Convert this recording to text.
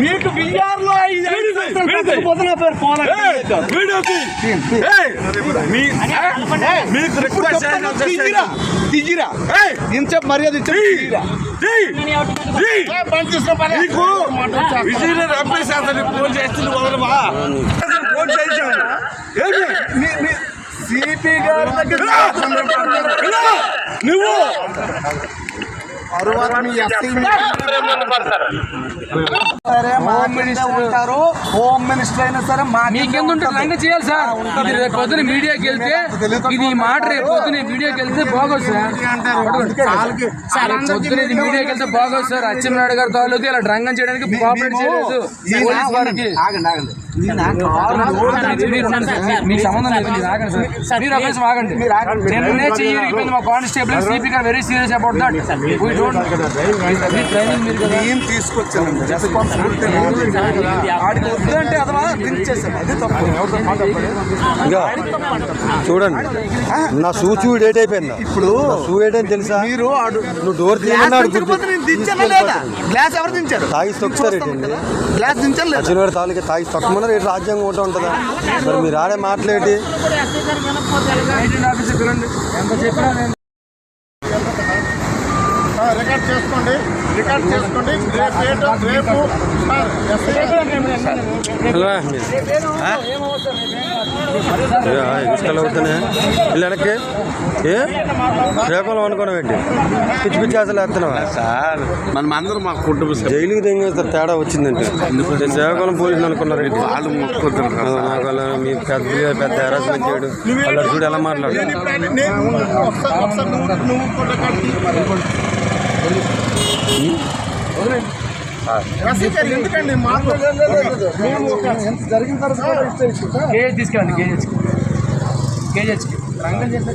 మీకు. మీకు పోలే. మీకు రిక్వెస్ట్ తీజిరా మర్యాద ఇచ్చే తీజిరా బండి తీసుకుని పని. నీకు విజయ్ రమేశాస్త్రి ఫోన్ చేస్తుంది ఫోన్ సిపి గారి దగ్గర ఇలా, నువ్వు తరువాత మీ ఎస్ఐ సరే హోమ్ మినిస్టర్ ఉంటారు. హోమ్ మినిస్టర్ అయినా సరే రంగ చేయాలి సార్? ఇది రేపు పొద్దున మీడియాకి వెళ్తే ఇది మాట రేపు పొద్దున మీడియాకి వెళ్తే బాగోదు సార్. సార్ పొద్దున ఇది మీడియాకి వెళ్తే బాగోదు సార్. అచ్చెన్నాయుడు గారి తాలూకు ఇలా డ్రంగం చేయడానికి కోఆపరేట్ చేయలేదు. పోలీస్ వారికి. మీకు సంబంధం లేదు మీరు ఆగండి సార్. మీరు ఆగండి. చెయ్యి మా కానిస్టేబుల్ సిపి గారు very serious about that training మీరు రెస్పాన్సిబిలిటీ ఆడికి వద్దంటే అదవా దించేసాను అది తప్పు. ఇంకా చూడండి. నా షూ చూ డేట్ అయిపోయిందా. ఇప్పుడు షూ డేట్ అని తెలుసా? మీరు నువ్వు డోర్ గ్లాస్ ఎవరు దించారు? తాగి గ్లాస్ తాలికి తొక్కమన్నారు ఏంటి రాజ్యాంగం ఒకటి ఉంటుందా? మరి మీరు ఆడే ఎంత చెప్పినా నేను రికార్డ్ చేసుకోండి రికార్డ్ చేసుకోండి. రేపు రేపు ఇసుకలు అవుతున్నాయి? ఏ? రేపలు అనుకోవడం ఏంటి? పిచ్చి పిచ్చి అసలు వేస్తున్నావా? సార్ మనం అందరం మా కుటుంబ సభ్యులు. జైలుకి తెంగేస్తారు తేడా వచ్చిందంటే. నేను సేవకులం పోలీసులు అనుకున్నారు వాళ్ళు అలా మీ పెద్ద పెద్ద హెరాస్మెంట్ చేయడు. వాళ్ళు చూడు ఎలా మాట్లాడు కేజీ తీసుకెళ్ళండి కేజీ కేజీహెచ్కి రంగం చేస్తే.